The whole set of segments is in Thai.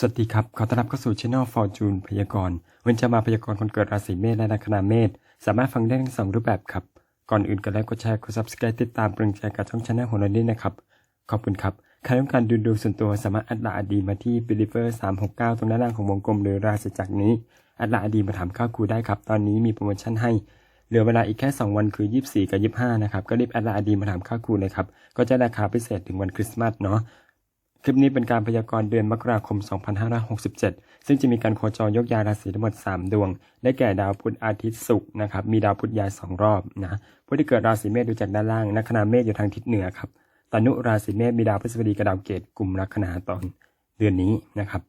สวัสดีครับ ขอต้อนรับเข้าสู่ช่อง Fortune พยากรณ์ วันจะมาพยากรณ์คนเกิดราศีเมษและลัคนาเมษ สามารถฟังได้ทั้งสองรูปแบบครับ ก่อนอื่นก็ไลค์กดแชร์กด subscribe ติดตามเป็นกำลังใจกับช่องชาแนลของเราด้วยนะครับ ขอบคุณครับ ใครต้องการดูดวงส่วนตัวสามารถอัดลาอดีมาที่ believer 369 ตรงด้านล่างของวงกลมหรือราศีจักรนี้ อัดลาอดีมาถามค่าครูได้ครับ ตอนนี้มีโปรโมชั่นให้ เหลือเวลาอีกแค่ 2 วันคือ 24 กับ 25 นะครับ ก็รีบแอดไลน์ดีมาถามค่าครูเลยครับ ก็จะราคาพิเศษถึงวันคริสต์มาสเนาะ คลิปนี้เป็นการพยากรณ์เดือนมกราคม 2567 ซึ่งจะมีการโคจรยกย้ายราศีทั้งหมด 3 ดวง ได้แก่ดาวพุธอาทิตย์ศุกร์นะครับ มีดาวพุธย้าย2รอบนะผู้ที่เกิดราศีเมษดูจากด้านล่าง ลัคนาเมษอยู่ทางทิศเหนือครับตานุราศีเมษมีดาวพฤษภดีกับดาวเกตกลุ่มลัคนาตอนเดือนนี้นะครับ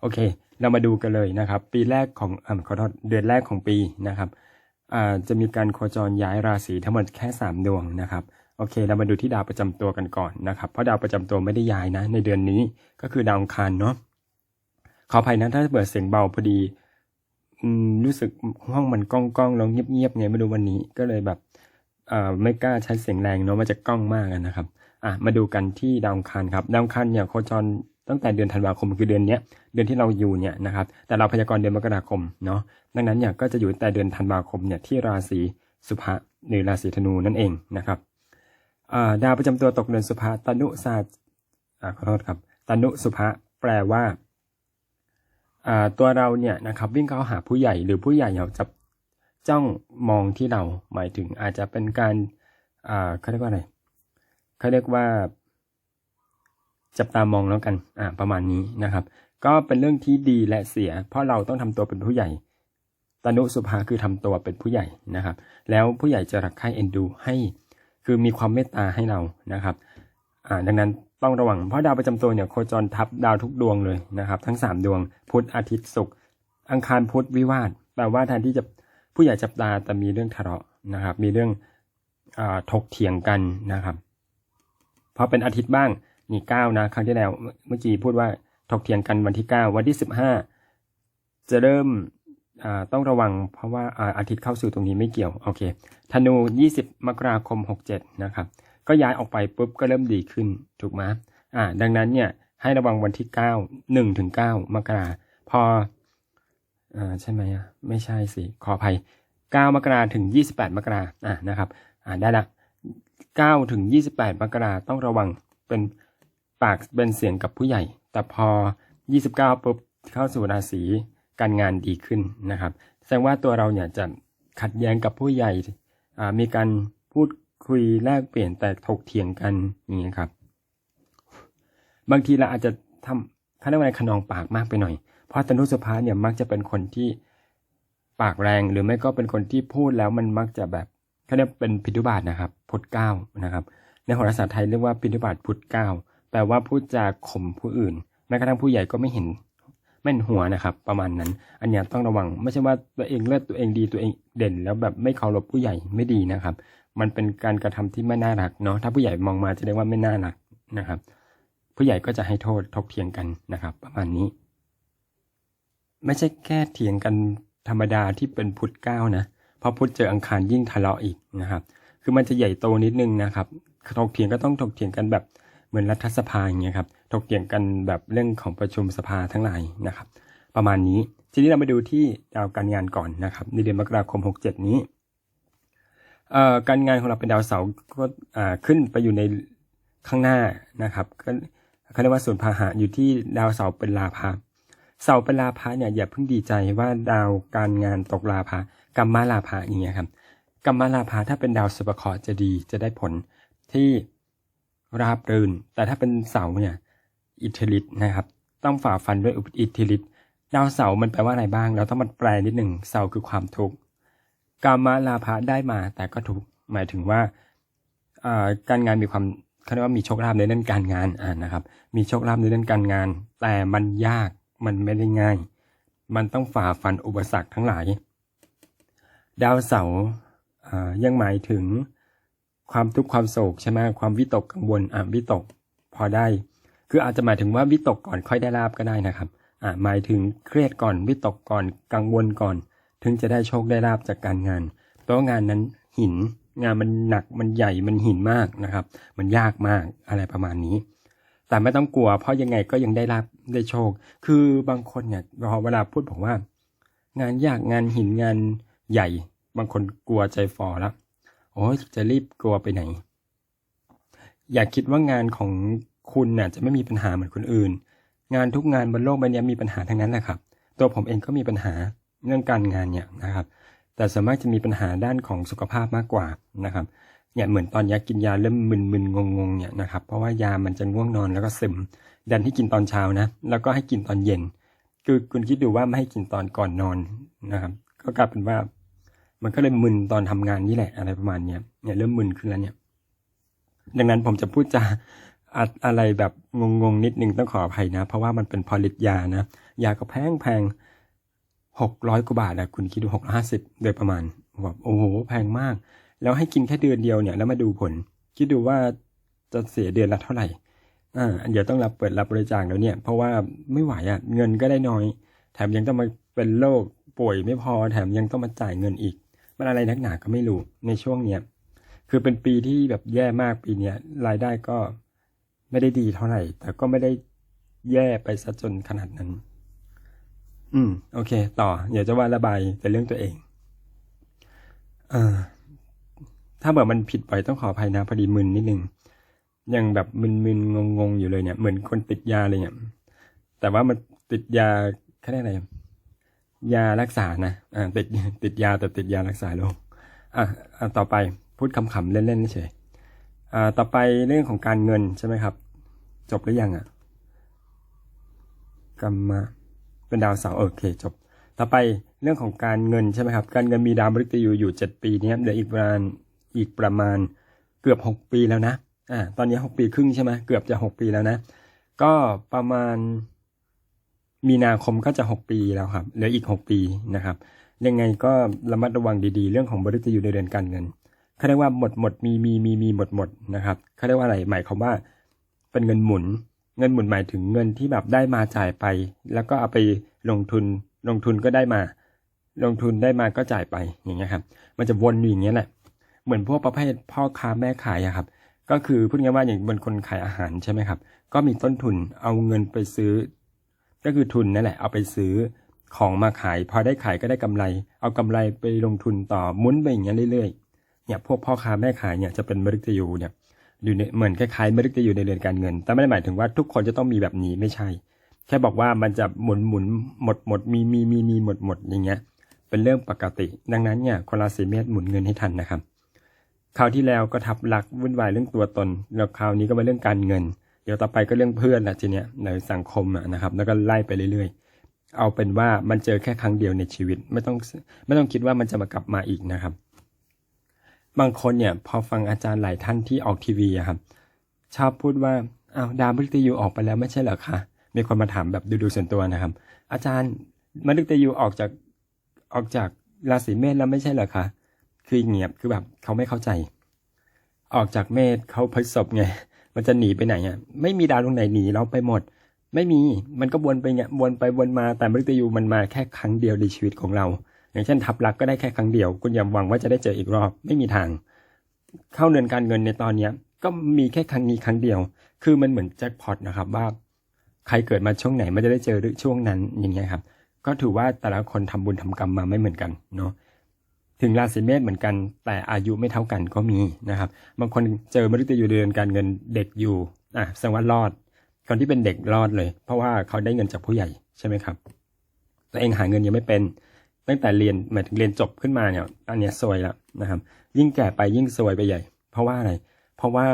โอเค เรามาดูกันเลยนะครับ ปีแรกของอ่าขอโทษเดือนแรกของปีนะครับอ่าจะมีการโคจรย้ายราศีทั้งหมดแค่ 3 ดวงนะครับ โอเค เรามาดูที่ดาวประจำตัวกันก่อนนะครับ เพราะดาวประจำตัวไม่ได้ย้ายนะ ในเดือนนี้ก็คือดาวอังคารเนาะขออภัยนะถ้าเปิดเสียงเบาพอดีรู้สึกห้องมันก้องก้องๆแล้วเงียบๆไงไม่รู้วันนี้ก็เลยแบบเอ่อไม่กล้าใช้เสียงแรงเนาะมันจะก้องมากนะครับอะมาดูกันที่ดาวอังคารครับดาวอังคารเนี่ยโคจรตั้งแต่เดือนธันวาคมคือเดือนเนี้ยเดือนที่เราอยู่เนี่ยนะครับ แต่เราพยากรณ์เดือนมกราคมเนาะดังนั้นเนี่ยก็จะอยู่แต่เดือนธันวาคมเนี่ยที่ราศีสุภะหรือราศีธนูนั่นเองนะครับ ดาวประจำตัวตกเดือนสุภะตนุศาสตร์อ่าขอโทษครับตนุสุภะแปลว่าตัวเราเนี่ยนะครับวิ่งเข้าหาผู้ใหญ่หรือผู้ใหญ่เราจะจ้องมองที่เราหมายถึงอาจจะเป็นการเขาเรียกว่าอะไรเขาเรียกว่า จับตามองแล้วกันอ่าประมาณนี้นะครับ ก็เป็นเรื่องที่ดีและเสีย เพราะเราต้องทำตัวเป็นผู้ใหญ่ตนุสุภาคือทำตัวเป็นผู้ใหญ่นะครับ แล้วผู้ใหญ่จะรักใคร่เอ็นดูให้ คือมีความเมตตาให้เรานะครับอ่าดังนั้นต้องระวังเพราะดาวประจำตัวเนี่ยโคจรทับดาวทุกดวงเลยนะครับ ทั้ง 3 ดวง พุธอาทิตย์ศุกร์อังคารพุธวิวาทแปลว่าแทนที่จะผู้ใหญ่จับตาแต่มีเรื่องทะเลาะนะครับ มีเรื่องอถกเถียงกันนะครับพอเป็นอาทิตย์บ้างนี่เก้านะครั้งที่แล้วเมื่อกี้พูดว่าถกเถียงกันวันที่9วันที่15จะเริ่ม ต้องระวังเพราะว่าอาทิตย์เข้าสู่ตรงนี้ไม่เกี่ยว โอเค ธนู 20 มกราคม 67 นะครับ ก็ย้ายออกไปปุ๊บก็เริ่มดีขึ้น ถูกไหมอ่า ดังนั้นเนี่ยให้ระวังวันที่เก้าหนึ่งถึงเก้ามกราพออ่าใช่ไหมอะ ไม่ใช่สิ ขออภัยเก้ามกราถึงยี่สิบแปดมกราอ่านะครับ อ่าได้ละเก้าถึงยี่สิบแปดมกราต้องระวังเป็นปากเป็นเสียงกับผู้ใหญ่ แต่พอยี่สิบเก้าปุ๊บเข้าสู่ราศี การงานดีขึ้นนะครับ แสดงว่าตัวเราเนี่ยจะขัดแย้งกับผู้ใหญ่มีการพูดคุยแลกเปลี่ยนแต่ถกเถียงกันอย่างเงี้ครับ บางทีเราอาจจะทำเขาเรียกว่าอะไรขนองปากมากไปหน่อย เพราะตนุสภาเนี่ยมักจะเป็นคนที่ปากแรงหรือไม่ก็เป็นคนที่พูดแล้วมันมักจะแบบเขาเรียกเป็นพิทุบาทนะครับพุทธเก้านะครับ ในโหราศาสตร์ไทยเรียกว่าพิทุบาทพุทธเก้าแปลว่าพูดจาข่มผู้อื่นแม้กระทั่งผู้ใหญ่ก็ไม่เห็น ไม่นหัวนะครับ ประมาณนั้น อันนี้ต้องระวังไม่ใช่ว่าตัวเองเลือดตัวเองดีตัวเองเด่น แล้วแบบไม่เคารพผู้ใหญ่ไม่ดีนะครับ มันเป็นการกระทำที่ไม่น่ารักเนาะถ้าผู้ใหญ่มองมาจะเรียกว่าไม่น่ารักนะครับ ผู้ใหญ่ก็จะให้โทษถกเถียงกันนะครับ ประมาณนี้ ไม่ใช่แค่เถียงกันธรรมดาที่เป็นพุทธเก้านะพราะพุทธเจออังคารยิ่งทะเลาะอีกนะครับ คือมันจะใหญ่โตนิดนึงนะครับถกเถียงก็ต้องถกเถียงกันแบบ เหมือนรัฐสภาอย่างเงี้ยครับถกเถียงกันแบบเรื่องของประชุมสภาทั้งหลายนะครับ ประมาณนี้ทีนี้เรามาดูที่ดาวการงานก่อนนะครับ ในเดือนมกราคม 67 นี้เอ่อการงานของเราเป็นดาวเสาร์ก็อ่าขึ้นไปอยู่ในข้างหน้านะครับก็เขาเรียกว่าส่วนพาหะอยู่ที่ดาวเสาร์เป็นลาภะเสาร์เป็นลาภะเนี่ยอย่าเพิ่งดีใจว่าดาวการงานตกลาภะกัมมาลาภะอย่างเงี้ยครับกัมมาลาภะถ้าเป็นดาวสุภเคราะห์จะดีจะได้ผลที่ ราบรื่น แต่ถ้าเป็นเสาร์เนี่ยอิทธิฤทธิ์นะครับ ต้องฝ่าฟันด้วยอิทธิฤทธิ์ดาวเสาร์มันแปลว่าอะไรบ้าง เราต้องมาแปลนิดหนึ่งเสาร์คือความทุกข์กามาลาภะได้มาแต่ก็ทุกข์หมายถึงว่าการงานมีความเขาเรียกว่ามีโชคลาภในเรื่องการงานอ่านะครับ มีโชคลาภในเรื่องการงาน แต่มันยากมันไม่ได้ง่าย มันต้องฝ่าฟันอุปสรรคทั้งหลาย ดาวเสาร์ยังหมายถึง ความทุกข์ความโศกใช่ไหมความวิตกกังวลอ่าวิตกพอได้ คืออาจจะหมายถึงว่าวิตกก่อนค่อยได้ลาบก็ได้นะครับอ่าหมายถึงเครียดก่อนวิตกก่อนกังวลก่อน ถึงจะได้โชคได้ลาบจากการงาน เพราะงานนั้นหินงานมันหนักมันใหญ่มันหินมากนะครับ มันยากมากอะไรประมาณนี้ แต่ไม่ต้องกลัว เพราะยังไงก็ยังได้ลาบได้โชค คือบางคนเนี่ยพอเวลาพูดบอกว่า งานยากงานหินงานใหญ่ บางคนกลัวใจฟอแล้ว โอ้ยจะรีบกลัวไปไหน อย่าคิดว่างานของคุณน่ะจะไม่มีปัญหาเหมือนคนอื่น งานทุกงานบนโลกใบนี้มีปัญหาทั้งนั้นแหละครับ ตัวผมเองก็มีปัญหาเรื่องการงานเนี่ยนะครับ แต่ส่วนมากจะมีปัญหาด้านของสุขภาพมากกว่านะครับเนี่ยเหมือนตอนนี้กินยาเริ่มมึนๆงงๆเนี่ยนะครับ เพราะว่ายามันจะง่วงนอนแล้วก็ซึม ดันที่กินตอนเช้านะ แล้วก็ให้กินตอนเย็น คือคุณคิดดูว่าไม่ให้กินตอนก่อนนอนนะครับ ก็กลายเป็นว่า มันก็เลยมึนตอนทำงานนี่แหละอะไรประมาณเนี้ยเนี่ยเริ่มมึนขึ้นแล้วเนี่ย ดังนั้นผมจะพูดจาอะอะไรแบบงงๆนิดนึงต้องขออภัยนะ เพราะว่ามันเป็นพอลิตยานะ ยาก็แพงแพงหกร้อยกว่าบาทอะคุณคิดดูหกห้าสิบโดยประมาณแบบโอ้โหแพงมาก แล้วให้กินแค่เดือนเดียวเนี่ย แล้วมาดูผล คิดดูว่าจะเสียเดือนละเท่าไหร่อ่าเดี๋ยวต้องรับเปิดรับบริจาคแล้วเนี่ย เพราะว่าไม่ไหวอะ่ะเงินก็ได้น้อย แถมยังต้องมาเป็นโรคป่วยไม่พอแถมยังต้องมาจ่ายเงินอีก มันอะไรนักหนาก็ไม่รู้ในช่วงเนี้ยคือเป็นปีที่แบบแย่มากปีเนี้ยรายได้ก็ไม่ได้ดีเท่าไหร่ แต่ก็ไม่ได้แย่ไปซะจนขนาดนั้น อืม โอเค ต่อเดี๋ยวจะว่าระบายแต่เรื่องตัวเองเออถ้าแบบมันผิดไปต้องขออภัยนะพอดีมึนนิดนึงยังแบบมึนๆงงๆอยู่เลยเนี่ย เหมือนคนติดยาเลยเนี่ยแต่ว่ามันติดยาแค่ไหน ยารักษานะอ่าติดติดยาแต่ติดยารักษาโรคอะอะต่อไปพูดคำๆเล่นๆเฉยอ่าต่อไปเรื่องของการเงินใช่ไหมครับ จบหรือยังอะกรรมะเป็นดาวเสาร์โอเคจบ ต่อไปเรื่องของการเงินใช่ไหมครับ การเงินมีดาวมฤตยูอยู่เจ็ดปีเนี้ยเหลืออีกประมาณอีกประมาณเกือบหกปีแล้วนะอ่าตอนนี้หกปีครึ่งใช่ไหมเกือบจะหกปีแล้วนะ ก็ประมาณ มีนาคมก็จะหกปีแล้วครับเหลืออีกหกปีนะครับยังไงก็ระมัดระวังดีๆ เรื่องของบริษัทอยู่ในเดือนการเงินเขาเรียกว่าหมดหมดมีมีมีมีหมดหมดนะครับเขาเรียกว่าอะไรหมายความว่า เป็นเงินหมุน เงินหมุนหมายถึงเงินที่แบบได้มาจ่ายไป แล้วก็เอาไปลงทุนลงทุนก็ได้มา ลงทุนได้มาก็จ่ายไปอย่างเงี้ยครับ มันจะวนอยู่อย่างเงี้ยแหละเหมือนพวกประเภทพ่อค้าแม่ขายอะครับ ก็คือพูดง่ายๆว่าอย่างบนคนขายอาหารใช่ไหมครับ ก็มีต้นทุนเอาเงินไปซื้อ ก็คือทุนนั่นแหละเอาไปซื้อของมาขายพอได้ขายก็ได้กำไร เอากำไรไปลงทุนต่อหมุนไปอย่างเงี้ยเรื่อยๆเนี่ยพวกพ่อค้าแม่ขายเนี่ยจะเป็นมฤตยูเนี่ยอยู่ในเหมือนคล้ายๆมฤตยูในเรือนการเงิน แต่ไม่ได้หมายถึงว่าทุกคนจะต้องมีแบบนี้ไม่ใช่ แค่บอกว่ามันจะหมุนหมุนหมดหมดมีมีมีมีหมดหมดอย่างเงี้ยเป็นเรื่องปกติ ดังนั้นเนี่ยคนราศีเมษหมุนเงินให้ทันนะครับคราวที่แล้วก็ทับหลักวุ่นวายเรื่องตัวตนแล้วคราวนี้ก็มาเรื่องการเงิน ดี๋ยวต่อไปก็เรื่องเพื่อนละทีเนี้ยในสังคมนะครับ แล้วก็ไล่ไปเรื่อยๆ เอาเป็นว่ามันเจอแค่ครั้งเดียวในชีวิต ไม่ต้องไม่ต้องคิดว่ามันจะมากลับมาอีกนะครับ บางคนเนี่ยพอฟังอาจารย์หลายท่านที่ออกทีวีอะครับ ชอบพูดว่าเอาวดาวมฤตยูออกไปแล้วไม่ใช่เหรอคะมีคนมาถามแบบดูดูส่วนตัวนะครับ อาจารย์มฤตยูออกจากออกจากราศีเมษแล้วไม่ใช่เหรอคะคือเงียบคือแบบเขาไม่เข้าใจ ออกจากเมษเขาพฤษภไง มันจะหนีไปไหนอะไม่มีดาวดวงไหนหนีเราไปหมด ไม่มีมันก็วนไปเนี่ยวนไปวนมาแต่มฤตยูมันมาแค่ครั้งเดียวในชีวิตของเรา อย่างเช่นทับลักก็ได้แค่ครั้งเดียว คุณอย่าหวังว่าจะได้เจออีกรอบไม่มีทาง เข้าเดือนการเงินในตอนเนี้ยก็มีแค่ครั้งนี้ครั้งเดียว คือมันเหมือนแจ็คพอตนะครับว่าใครเกิดมาช่วงไหนมันจะได้เจอช่วงนั้นอย่างเงี้ยครับ ก็ถือว่าแต่ละคนทำบุญทำกรรมมาไม่เหมือนกันเนาะ ถึงราศีเมษเหมือนกัน แต่อายุไม่เท่ากันก็มีนะครับ บางคนเจอมฤตยูเดือนการเงินเด็กอยู่อะแสดงว่ารอด คนที่เป็นเด็กรอดเลย เพราะว่าเขาได้เงินจากผู้ใหญ่ใช่ไหมครับตัวเองหาเงินยังไม่เป็น ตั้งแต่เรียนหมายถึงเรียนจบขึ้นมาเนี่ยอันเนี้ยซวยแล้วนะครับ ยิ่งแก่ไปยิ่งซวยไปใหญ่ เพราะว่าอะไร เพราะว่า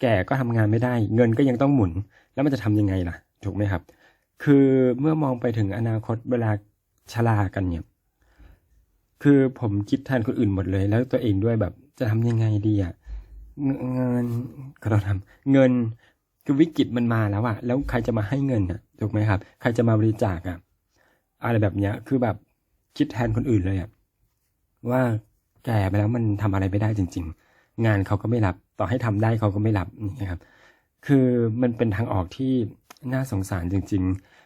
แก่ก็ทำงานไม่ได้ เงินก็ยังต้องหมุน แล้วมันจะทำยังไงล่ะ ถูกไหมครับ คือเมื่อมองไปถึงอนาคตเวลาชรากันเนี่ย คือผมคิดแทนคนอื่นหมดเลย แล้วตัวเองด้วยแบบจะทำยังไงดีอะเงินก็ต้องทำเงินคือวิกฤตมันมาแล้วอะแล้วใครจะมาให้เงินอะถูกไหมครับ ใครจะมาบริจาคอะอะไรแบบเนี้ย คือแบบคิดแทนคนอื่นเลยอะว่าแก่ไปแล้วมันทำอะไรไม่ได้จริง ๆ งานเขาก็ไม่รับ ต่อให้ทำได้เขาก็ไม่รับนะครับ คือมันเป็นทางออกที่น่าสงสารจริง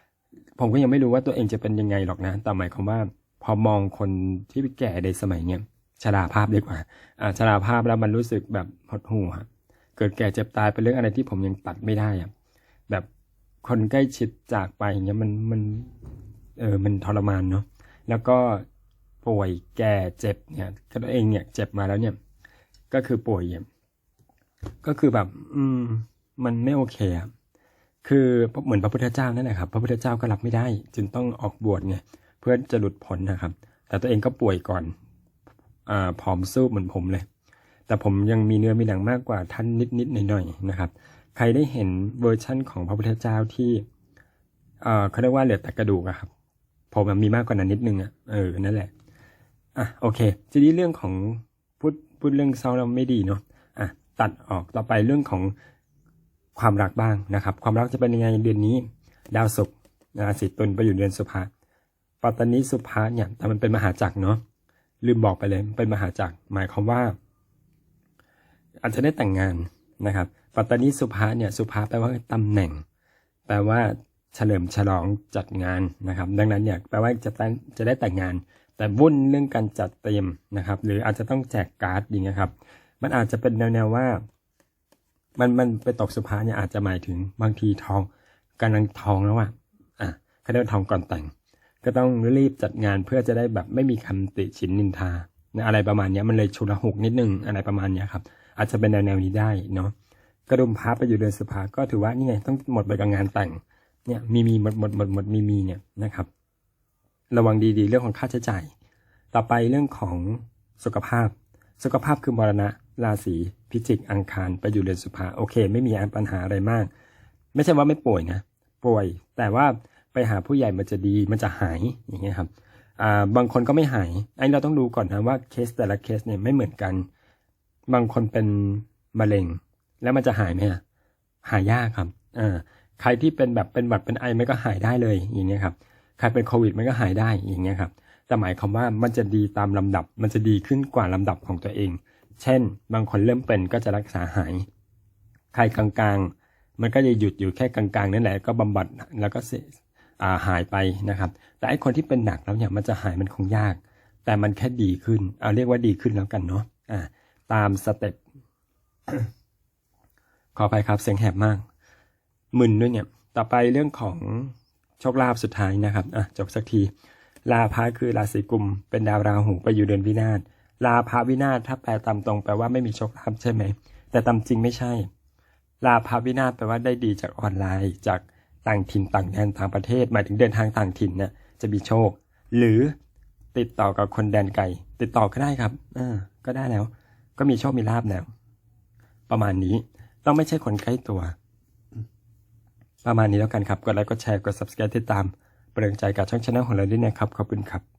ๆ ผมก็ยังไม่รู้ว่าตัวเองจะเป็นยังไงหรอกนะ แต่หมายความว่า พอมองคนที่แก่ในสมัยเนี้ยชราภาพดีกว่าอ่าชราภาพแล้วมันรู้สึกแบบหดหู่ครับเกิดแก่เจ็บตายเป็นเรื่องอะไรที่ผมยังตัดไม่ได้อะแบบคนใกล้ชิดจากไปอย่างเงี้ยมันมันเออมันทรมานเนาะแล้วก็ป่วยแก่เจ็บเนี่ยตัวเองเนี่ยเจ็บมาแล้วเนี่ย ก็คือป่วยเนี่ยก็คือแบบ อืม มันไม่โอเคอะคือเหมือนพระพุทธเจ้านั่นแหละครับ พระพุทธเจ้าก็รับไม่ได้ จึงต้องออกบวชไง เพื่อจะหลุดพ้นนะครับ แต่ตัวเองก็ป่วยก่อนอ่าผอมสู้เหมือนผมเลย แต่ผมยังมีเนื้อมีหนังมากกว่าท่านนิดๆหน่อยๆนะครับ ใครได้เห็นเวอร์ชั่นของพระพุทธเจ้าที่เอ่อเขาเรียกว่าเหลือแต่กระดูกอะครับ ผมมีมากกว่านั้นนิดนึงอะเออนั่นแหละอะโอเคทีนี้เรื่องของพูดพูดเรื่องเศร้าเราไม่ดีเนาะอะตัดออกต่อไปเรื่องของความรักบ้างนะครับ ความรักจะเป็นยังไงเดือนนี้ ดาวศุกร์ราศีตุลไปอยู่เดือนสุภา ปัตตานีสุภาเนี่ย แต่มันเป็นมหาจักรเนาะลืมบอกไปเลยเป็นมหาจักรหมายความว่า อาจจะได้แต่งงานนะครับ ปัตตานีสุภาเนี่ยสุภาแปลว่าตำแหน่ง แปลว่าเฉลิมฉลองจัดงานนะครับ ดังนั้นเนี่ยแปลว่าจะแต่งจะได้แต่งงาน แต่วุ่นเรื่องการจัดเตรียมนะครับ หรืออาจจะต้องแจกการ์ดอย่างเงี้ยครับ มันอาจจะเป็นแนวๆว่า มันมันไปตกสุภาเนี่ยอาจจะหมายถึงบางทีทองกำลังทองแล้วอะอะเขาเรียกว่าทองก่อนแต่ง ก็ต้องรีบจัดงานเพื่อจะได้แบบไม่มีคำติชินนินทาอะไรประมาณนี้มันเลยชุลหุกนิดนึงอะไรประมาณนี้ครับ อาจจะเป็นแนวๆนี้ได้เนาะกระดุมพับไปอยู่เดือนสุภาก็ถือว่านี่ไงต้องหมดไปกับงานแต่งเนี่ยมีมีหมดหมดหมดหมดมีมีเนี่ยนะครับ ระวังดีๆเรื่องของค่าใช้จ่าย ต่อไปเรื่องของสุขภาพ สุขภาพคือมรณะราศีพิจิกอังคารไปอยู่เดือนสุภาโอเค ไม่มีปัญหาอะไรมาก ไม่ใช่ว่าไม่ป่วยนะ ป่วย แต่ว่า ไปหาผู้ใหญ่มันจะดีมันจะหายอย่างเงี้ยครับอ่าบางคนก็ไม่หายอันนี้เราต้องดูก่อนนะว่าเคสแต่ละเคสเนี่ยไม่เหมือนกัน บางคนเป็นมะเร็ง แล้วมันจะหายไหมอะหายากครับอ่าใครที่เป็นแบบเป็นหวัดเป็นไอมันก็หายได้เลยอย่างเงี้ยครับใครเป็นโควิดมันก็หายได้อย่างเงี้ยครับแต่หมายความว่ามันจะดีตามลำดับ มันจะดีขึ้นกว่าลำดับของตัวเอง เช่น บางคนเริ่มเป็นก็จะรักษาหาย ใครกลางๆ มันก็จะหยุดอยู่แค่กลางๆนั่นแหละก็บำบัดแล้วก็เส หายไปนะครับ แต่ไอคนที่เป็นหนักแล้วเนี่ยมันจะหายมันคงยาก แต่มันแค่ดีขึ้น เอาเรียกว่าดีขึ้นแล้วกันเนาะอ่าตามสเต็ปขอไปครับเสียงแหบมากมึนด้วยเนี่ย ต่อไปเรื่องของโชคลาภสุดท้ายนะครับอะจบสักที ลาภะคือราศีกุม เป็นดาวราหูไปอยู่เดือนวินาศลาภะวินาศถ้าแปลตามตรงแปลว่าไม่มีโชคลาภใช่ไหม แต่ตามจริงไม่ใช่ ลาภะวินาศแปลว่าได้ดีจากออนไลน์จาก ต่างถิ่นต่างแดนต่างประเทศ หมายถึงเดินทางต่างถิ่นเนี่ยจะมีโชค หรือติดต่อกับคนแดนไกลติดต่อก็ได้ครับอ่าก็ได้แล้ว ก็มีโชคมีลาบแล้ว ประมาณนี้ต้องไม่ใช่คนใกล้ตัว ประมาณนี้แล้วกันครับ กดไลค์กดแชร์กด subscribe ติดตามเปลืองใจกับช่องช anel ของเราด้วยนะครับ ขอบคุณครับ